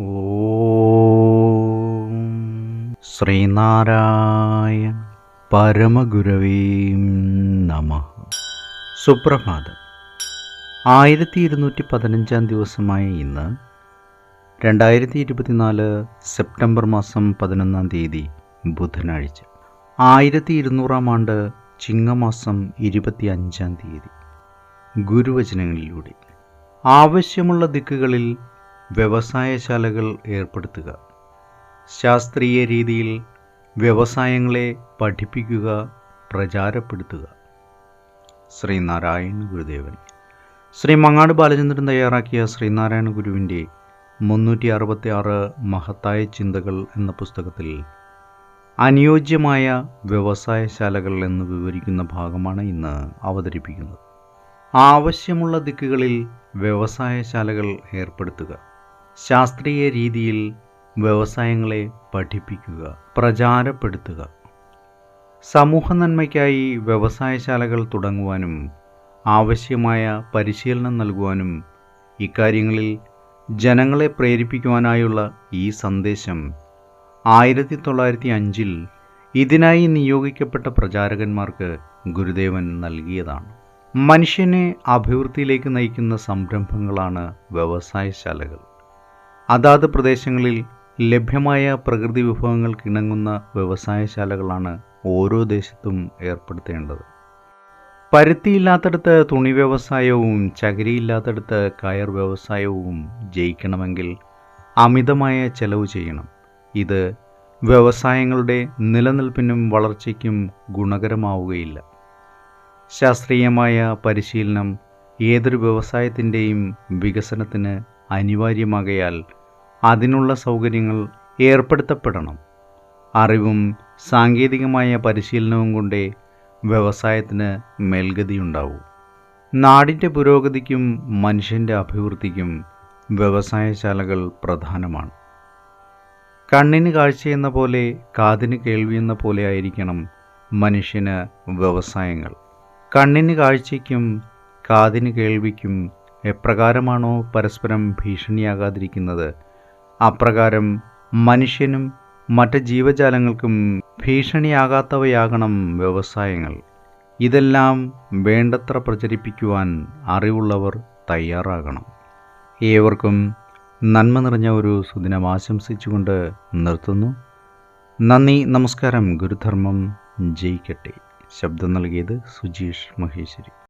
ഓം ശ്രീനാരായണ പരമഗുരവീം നമ. സുപ്രഭാതം. ആയിരത്തി ഇരുന്നൂറ്റി പതിനഞ്ചാം ദിവസമായ ഇന്ന് രണ്ടായിരത്തി ഇരുപത്തിനാല് സെപ്റ്റംബർ മാസം പതിനൊന്നാം തീയതി ബുധനാഴ്ച. ആയിരത്തി ഇരുന്നൂറാം ആണ്ട് ചിങ്ങമാസം ഇരുപത്തി അഞ്ചാം തീയതി. ഗുരുവചനങ്ങളിലൂടെ. ആവശ്യമുള്ള ദിക്കുകളിൽ വ്യവസായശാലകൾ ഏർപ്പെടുത്തുക. ശാസ്ത്രീയ രീതിയിൽ വ്യവസായങ്ങളെ പഠിപ്പിക്കുക പ്രചാരപ്പെടുത്തുക. ശ്രീനാരായണ ഗുരുദേവൻ. ശ്രീ മങ്ങാട് ബാലചന്ദ്രൻ തയ്യാറാക്കിയ ശ്രീനാരായണ ഗുരുവിന്റെ മുന്നൂറ്റി അറുപത്തി ആറ് മഹത്തായ ചിന്തകൾ എന്ന പുസ്തകത്തിൽ അനുയോജ്യമായ വ്യവസായശാലകൾ എന്ന് വിവരിക്കുന്ന ഭാഗമാണ് ഇന്ന് അവതരിപ്പിക്കുന്നത്. ആവശ്യമുള്ള ദിക്കുകളിൽ വ്യവസായശാലകൾ ഏർപ്പെടുത്തുക. ശാസ്ത്രീയ രീതിയിൽ വ്യവസായങ്ങളെ പഠിപ്പിക്കുക പ്രചാരപ്പെടുത്തുക. സമൂഹ നന്മയ്ക്കായി വ്യവസായശാലകൾ തുടങ്ങുവാനും ആവശ്യമായ പരിശീലനം നൽകുവാനും ഇക്കാര്യങ്ങളിൽ ജനങ്ങളെ പ്രേരിപ്പിക്കുവാനായുള്ള ഈ സന്ദേശം ആയിരത്തി തൊള്ളായിരത്തി അഞ്ചിൽ ഇതിനായി നിയോഗിക്കപ്പെട്ട പ്രചാരകന്മാർക്ക് ഗുരുദേവൻ നൽകിയതാണ്. മനുഷ്യനെ അഭിവൃദ്ധിയിലേക്ക് നയിക്കുന്ന സംരംഭങ്ങളാണ് വ്യവസായശാലകൾ. അതാത് പ്രദേശങ്ങളിൽ ലഭ്യമായ പ്രകൃതി വിഭവങ്ങൾക്കിണങ്ങുന്ന വ്യവസായശാലകളാണ് ഓരോ ദേശത്തും ഏർപ്പെടുത്തേണ്ടത്. പരുത്തിയില്ലാത്തടത്ത് തുണി വ്യവസായവും ചകിരിയില്ലാത്തടത്ത് കയർ വ്യവസായവും ജയിക്കണമെങ്കിൽ അമിതമായ ചെലവ് ചെയ്യണം. ഇത് വ്യവസായങ്ങളുടെ നിലനിൽപ്പിനും വളർച്ചയ്ക്കും ഗുണകരമാവുകയില്ല. ശാസ്ത്രീയമായ പരിശീലനം ഏതൊരു വ്യവസായത്തിന്റെയും വികസനത്തിന് അനിവാര്യമാകയാൽ അതിനുള്ള സൗകര്യങ്ങൾ ഏർപ്പെടുത്തപ്പെടണം. അറിവും സാങ്കേതികമായ പരിശീലനവും കൊണ്ടേ വ്യവസായത്തിന് മേൽഗതിയുണ്ടാവൂ. നാടിന്റെ പുരോഗതിക്കും മനുഷ്യന്റെ അഭിവൃദ്ധിക്കും വ്യവസായശാലകൾ പ്രധാനമാണ്. കണ്ണിന് കാഴ്ചയെന്ന പോലെ കാതിന് കേൾവിയെന്ന പോലെ ആയിരിക്കണം മനുഷ്യന് വ്യവസായങ്ങൾ. കണ്ണിന് കാഴ്ചയ്ക്കും കാതിന് കേൾവിക്കും എപ്രകാരമാണോ പരസ്പരം ഭീഷണിയാകാതിരിക്കുന്നത്? അപ്രകാരം മനുഷ്യനും മറ്റ് ജീവജാലങ്ങൾക്കും ഭീഷണിയാകാത്തവയാകണം വ്യവസായങ്ങൾ. ഇതെല്ലാം വേണ്ടത്ര പ്രചരിപ്പിക്കുവാൻ അറിവുള്ളവർ തയ്യാറാകണം. ഏവർക്കും നന്മ നിറഞ്ഞ ഒരു സുദിനം ആശംസിച്ചുകൊണ്ട് നിർത്തുന്നു. നന്ദി നമസ്കാരം ഗുരുധർമ്മം ജയിക്കട്ടെ. ശബ്ദം നൽകിയത് സുജീഷ് മഹേശ്വരി.